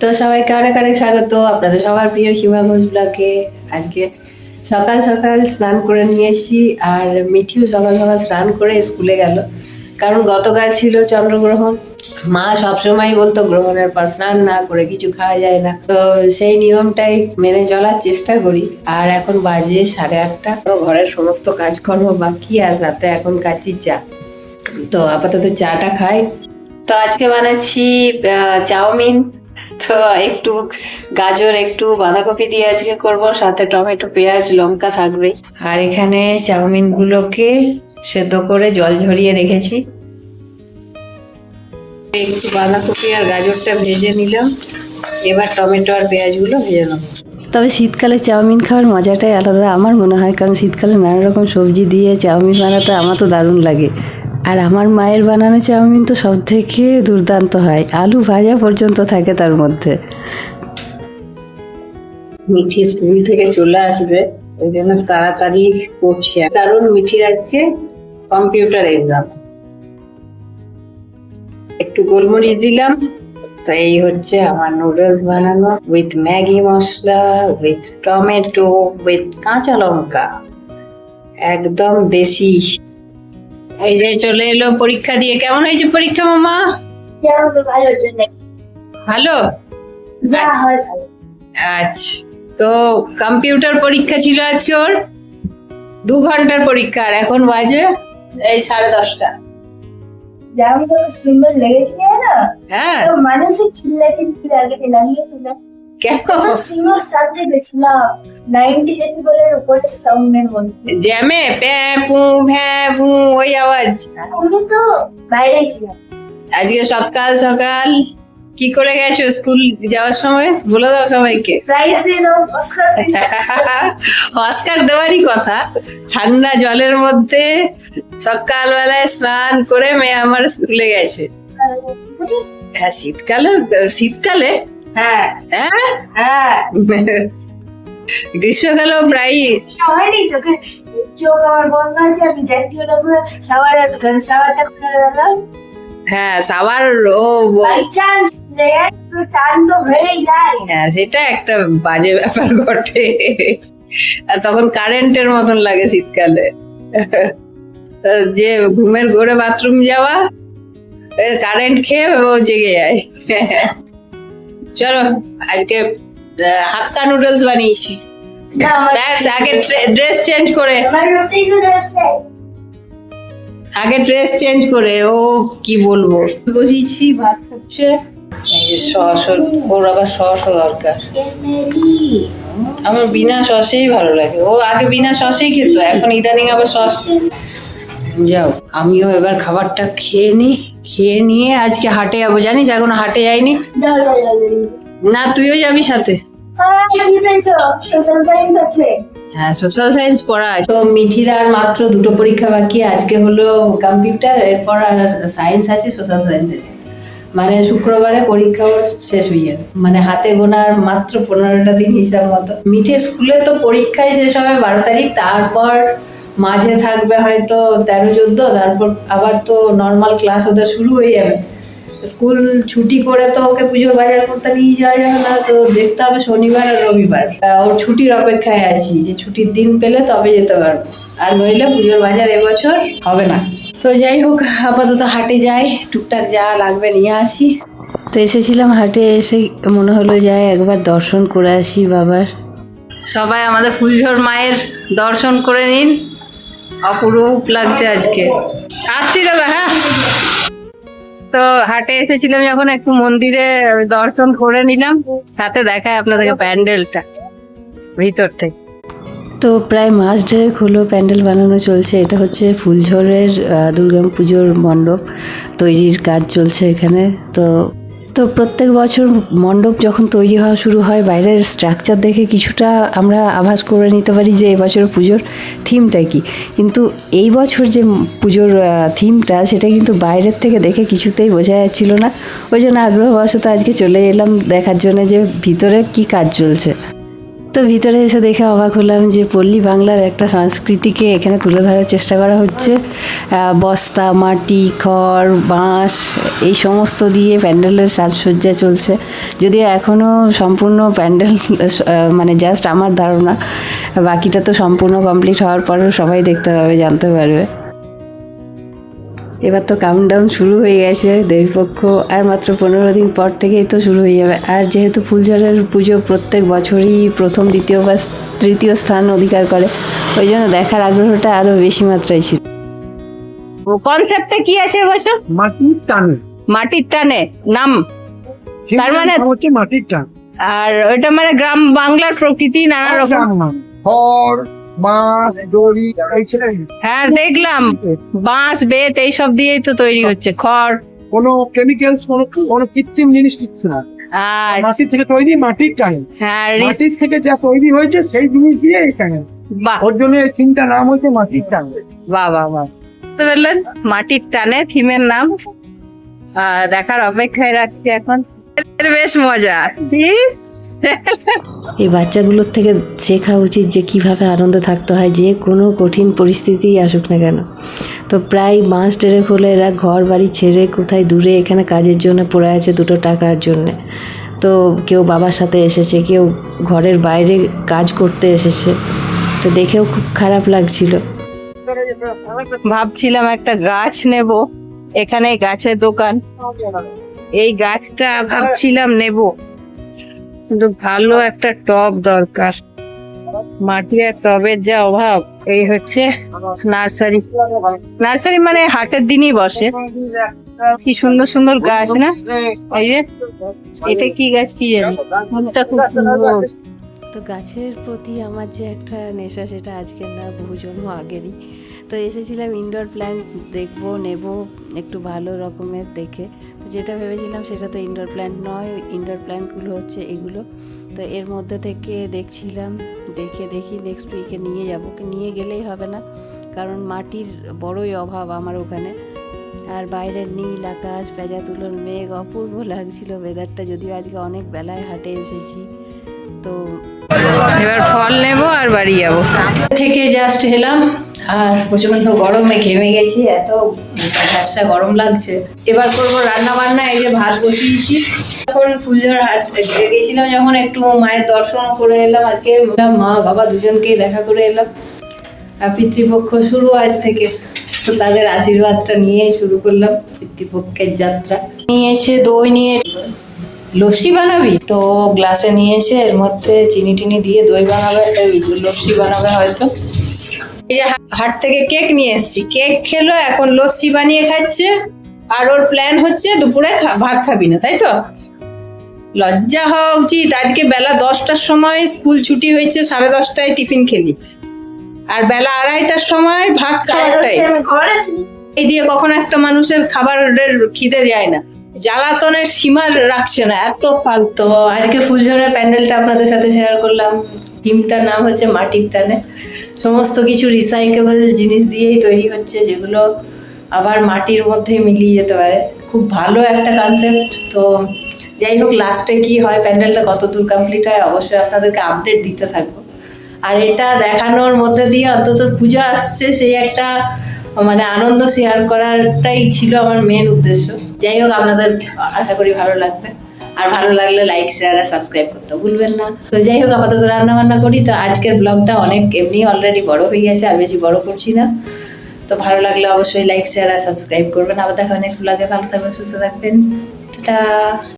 তো সবাইকে অনেক অনেক স্বাগত। আপনাদের সবার প্রিয় সীমা ঘোষ ব্লগে আজকে সকাল সকাল স্নান করে নিয়ে এসেছি আর মিঠিও সকাল সকাল স্নান করে স্কুলে গেল। কারণ গতকাল ছিল চন্দ্রগ্রহণ। মা সবসময় বলতো গ্রহণের পর স্নান না করে কিছু খাওয়া যায় না। তো সেই নিয়মটাই মেনে চলার চেষ্টা করি। আর এখন বাজে সাড়ে আটটা। ঘরের সমস্ত কাজকর্ম বাকি আর সাথে এখন কাচ্ছি চা। তো আপাতত চাটা খাই। তো আজকে বানাচ্ছি চাউমিন। তো একটু গাজর একটু বাঁধাকপি দিয়ে আজকে করব সাথে টমেটো পেঁয়াজ লঙ্কা থাকবে। আর এখানে চাউমিনগুলোকে সেদ্ধ করে জল ঝরিয়ে রেখেছি। একটু বাঁধাকপি আর গাজরটা ভেজে নিলাম। এবার টমেটো আর পেঁয়াজগুলো ভেজে নেব। তবে শীতকালে চাউমিন খাওয়ার মজাটাই আলাদা। আমার মনে হয় কারণ শীতকালে নানা রকম সবজি দিয়ে চাউমিন বানাতে আমার তো দারুণ লাগে। আর আমার মায়ের বানানো চাউমিন তো সব থেকে দুর্দান্ত হয়। আলু ভাজা পর্যন্ত থাকে তার মধ্যে। মিঠি স্কুল থেকে চলে আসবে, ওই জন্য তাড়াতাড়ি করছি। কারণ মিঠির আজকে কম্পিউটার এক্সাম একটু গোলমরিচ দিলাম, তো এই হচ্ছে আমার নুডলস বানানো with Maggi masala with tomato with কাঁচা লঙ্কা। একদম দেশি। এই যে চলে এলো পরীক্ষা দিয়ে। কেমন হয়েছে পরীক্ষা মামা? ভালো? আচ্ছা। তো কম্পিউটার পরীক্ষা ছিল আজকে ওর? দু ঘণ্টার পরীক্ষা আর এখন বাজে এই সাড়ে দশটা। আমি সুন্দর লেগেছিল না? হ্যাঁ। মানুষের চিল্লাচিল্লি আগে লাগিয়েছিল জ্যামে ওই আওয়াজ। তো বাইরে আজকে সকাল সকাল। কি করে গেছো স্কুল যাওয়ার সময়? বলে দাও সবাইকে। অস্কার অস্কার দেওয়ারই কথা। ঠান্ডা জলের মধ্যে সকালবেলায় স্নান করে মেয়ে আমার স্কুলে গেছে। হ্যাঁ শীতকালে শীতকালে হ্যাঁ। হ্যাঁ। গ্রীষ্মকালেও প্রায় হয়নি চোখে চোখ আমার বন্ধ আছে আমি দেখছি ওটা খুলে দিলাম হ্যাঁ সাবার ও চান্স টান তো হয়েই যায়। হ্যাঁ সেটা একটা বাজে ব্যাপার ঘটে আর তখন কারেন্টের মতন লাগে শীতকালে। যে ঘুমের ঘরে বাথরুম যাওয়া কারেন্ট খেয়ে ও জেগে যায়। চলো আজকে হাক্কা নুডলস বানিয়েছি। না আগে ড্রেস চেঞ্জ করে। আগে ড্রেস চেঞ্জ করে ও কি বলব? বসিয়েছি ভাত হচ্ছে। সস ওর আবার সসও দরকার। আমার বিনা সসেই ভালো লাগে। ও আগে বিনা সসেই খেত এখন ইদানিং আবার সস যাও, আমিও এবার খাবারটা খেয়ে নি, খেয়ে নিয়ে আজকে হাটে যাব, জানিস এখন হাটে যাইনি? না, তুইও যাবি সাথে? হ্যাঁ সোশ্যাল সায়েন্স পড়া তো মিঠির আর মাত্র দুটো পরীক্ষা বাকি, আজকে হলো কম্পিউটার এরপর আর সায়েন্স আছে সোশ্যাল সায়েন্স আছে। মানে শুক্রবারে পরীক্ষা শেষ হয়ে যাবে। মানে হাতে গোনার মাত্র পনেরোটা দিন হিসাব মতো। মিঠে স্কুলে তো পরীক্ষায় শেষ হবে বারো তারিখ, তারপর মাঝে থাকবে হয়তো তেরো চোদ্দ তারপর আবার তো নর্মাল ক্লাস ওদের শুরু হয়ে যাবে। স্কুল ছুটি করে তো ওকে পুজোর বাজার করতে নিয়ে যাওয়া যাবে না তো দেখতে হবে শনিবার আর রবিবার। ওর ছুটির অপেক্ষায় আছি যে ছুটির দিন পেলে তবে যেতে পারব। আর নইলে পুজোর বাজার এবছর হবে না। তো যাই হোক আপাতত হাটে যাই টুকটাক যা লাগবে নিয়ে আসি। তো এসেছিলাম হাটে এসে মনে হলো যাই একবার দর্শন করে আসি বাবার। সবাই আমাদের ফুলঝোর মায়ের দর্শন করে নিন। অপরূপ লাগছে আজকে। আসছি দাদা হ্যাঁ। তো হাটে এসেছিলাম যখন একটু মন্দিরে দর্শন করে নিলাম। সাথে দেখায় আপনাদেরকে প্যান্ডেলটা, ভিতর থেকে। তো প্রায় মাস দেড়েক হলো প্যান্ডেল বানানো চলছে। এটা হচ্ছে ফুলঝড়ের দুর্গা পুজোর মণ্ডপ তৈরির কাজ চলছে এখানে। তো তো প্রত্যেক বছর মণ্ডপ যখন তৈরি হওয়া শুরু হয়, বাইরের স্ট্রাকচার দেখে কিছুটা আমরা আভাস করে নিতে পারি যে এবছর পুজোর থিমটা কি। কিন্তু এই বছর যে পুজোর থিমটা সেটা কিন্তু বাইরের থেকে দেখে কিছুতেই বোঝা যাচ্ছিল না। ওই জন্য আগ্রহবশত আজকে চলে এলাম দেখার জন্য যে ভিতরে কি কাজ চলছে। তো ভিতরে এসে দেখে অবাক হলাম যে পল্লী বাংলার একটা সংস্কৃতিকে এখানে তুলে ধরার চেষ্টা করা হচ্ছে। বস্তা, মাটি, খড়, বাঁশ, এই সমস্ত দিয়ে প্যান্ডেলের সাজসজ্জা চলছে। যদিও এখনও সম্পূর্ণ প্যান্ডেল মানে জাস্ট আমার ধারণা, বাকিটা তো সম্পূর্ণ কমপ্লিট হওয়ার পরেও সবাই দেখতে পাবে, জানতে পারবে। এবার তো কাউন্টডাউন শুরু হয়ে গেছে দেবীপক্ষ আর মাত্র পনেরো দিন পর থেকেই তো শুরু হয়ে যাবে। আর যেহেতু ফুলঝড়ের পুজো প্রত্যেক বছরই প্রথম দ্বিতীয় বা তৃতীয় স্থান অধিকার করে ওই জন্য দেখার আগ্রহটা আরও বেশি মাত্রায় ছিল। কনসেপ্টটা কি আছে এবছর মাটির টানে। মাটির টানে নাম। তার মানে- হচ্ছে মাটির টান। আর ওইটা মানে গ্রাম বাংলার প্রকৃতি নানা রকম। খড় বাঁশ দড়ি হ্যাঁ দেখলাম। বাঁশ বেত এইসব দিয়েই তো তৈরি হচ্ছে খড়। কোনো কেমিক্যালস কোনো কোনো কৃত্রিম জিনিস কিচ্ছু না। আর মাটির থেকে তৈরি মাটির টানে হ্যাঁ মাটির থেকে যা তৈরি হয়েছে সেই জিনিস দিয়ে এই টানে বাহ। ওর জন্য এই থিমটার নাম হচ্ছে মাটির টান বাহ বাহ বাহ। বুঝতে মাটির টানে থিমের নাম। আর দেখার অপেক্ষায় রাখছি এখন। বেশ মজা। এই বাচ্চাগুলোর থেকে শেখা উচিত যে কীভাবে আনন্দে থাকতে হয় যে কোনো কঠিন পরিস্থিতি আসুক না কেন। তো প্রায় মাস ডেরেক হলে এরা ঘর বাড়ি ছেড়ে কোথায় দূরে এখানে কাজের জন্য পড়ে আছে দুটো টাকার জন্যে। তো কেউ বাবার সাথে এসেছে কেউ ঘরের বাইরে কাজ করতে এসেছে। তো দেখেও খুব খারাপ লাগছিল। ভাবছিলাম একটা গাছ নেব এখানে গাছের দোকান। এই গাছটা ভাবছিলাম নেব। কিন্তু ভালো একটা টব দরকার। মাটি আর টবের যা অভাব, এই হচ্ছে নার্সারি। নার্সারি মানে হাটের দিনই বসে। কি সুন্দর সুন্দর গাছ না? এই যে, এটা কি গাছ কি জানি? ফুলটা খুব সুন্দর। তো গাছের প্রতি আমার যে একটা নেশা, সেটা আজকে না বহু জন্ম আগেরই। তো এসেছিলাম ইনডোর প্ল্যান্ট দেখব নেব একটু ভালো রকমের দেখে। তো যেটা ভেবেছিলাম সেটা তো ইনডোর প্ল্যান্ট নয় ইনডোর প্ল্যান্টগুলো হচ্ছে এগুলো। তো এর মধ্যে থেকে দেখছিলাম দেখে দেখি নেক্সট উইকে নিয়ে যাব। কি নিয়ে গেলেই হবে না কারণ মাটির বড়ই অভাব আমার ওখানে। আর বাইরের নীল আকাশ পেঁজা তুলোর মেঘ অপূর্ব লাগছিল ওয়েদারটা যদিও আজকে অনেক বেলায় হাটে এসেছি তো এবার ফল নেব আর বাড়ি যাব। থেকে জাস্ট এলাম। আর প্রচণ্ড গরমে ঘেমে গেছি, এত ব্যবসা গরম লাগছে। এবার করব রান্না বান্না এই যে ভাত বসিয়েছি। এখন ফুলঝড় হাট গেছিলাম যখন একটু মায়ের দর্শন করে এলাম, আজকে মা, বাবা দুজনকেই দেখা করে এলাম। আর পিতৃপক্ষ শুরু আজ থেকে। তো তাদের আশীর্বাদটা নিয়ে শুরু করলাম পিতৃপক্ষের যাত্রা। নিয়ে এসে দই নিয়ে লস্যি বানাবি? তো গ্লাসে নিয়ে এসে এর মধ্যে চিনি টিনি দিয়ে দই বানাবে লস্যি বানাবে হয়তো। এই যে হাট থেকে কেক নিয়ে এসেছি। কেক খেলো এখন লস্যি বানিয়ে খাচ্ছে। আর ওর প্ল্যান হচ্ছে দুপুরে ভাত খাবি না তাই তো? লজ্জা হওয়া উচিত। আজকে বেলা দশটার সময় স্কুল ছুটি হয়েছে সাড়ে দশটায় টিফিন খেলি। আর বেলা আড়াইটার সময় ভাত খাওয়ার টাইম আছি। এই দিয়ে কখনো একটা মানুষের খাবারের খিদে যায় না। জ্বালাতনের সীমা রাখছে না এত ফালতু। আজকে ফুলঝড়া প্যান্ডেলটা আপনাদের সাথে শেয়ার করলাম। থিমটার নাম হচ্ছে মাটির টানে। সমস্ত কিছু রিসাইকেবল জিনিস দিয়েই তৈরি হচ্ছে, যেগুলো আবার মাটির মধ্যে মিলিয়ে যেতে পারে। খুব ভালো একটা কনসেপ্ট তো যাই হোক লাস্টে কি হয়, প্যান্ডেলটা কত দূর কমপ্লিট হয়, অবশ্যই আপনাদেরকে আপডেট দিতে থাকব। আর এটা দেখানোর মধ্যে দিয়ে অন্তত পুজো আসছে, সেই একটা মানে আনন্দ শেয়ার করাটাই ছিল আমার মেন উদ্দেশ্য। যাই হোক, আপনাদের আশা করি ভালো লাগবে। আর ভালো লাগলে লাইক শেয়ার আর সাবস্ক্রাইব করতে ভুলবেন না। তো যাই হোক, আপাতত রান্না বান্না করি। তো আজকের ব্লগটা অনেক এমনি অলরেডি বড় হয়ে গেছে, আর বেশি বড় করছি না। তো ভালো লাগলে অবশ্যই লাইক শেয়ার আর সাবস্ক্রাইব করবেন। আবার দেখা নেক্সট ব্লগে ভালো থাকবেন, সুস্থ থাকবেন।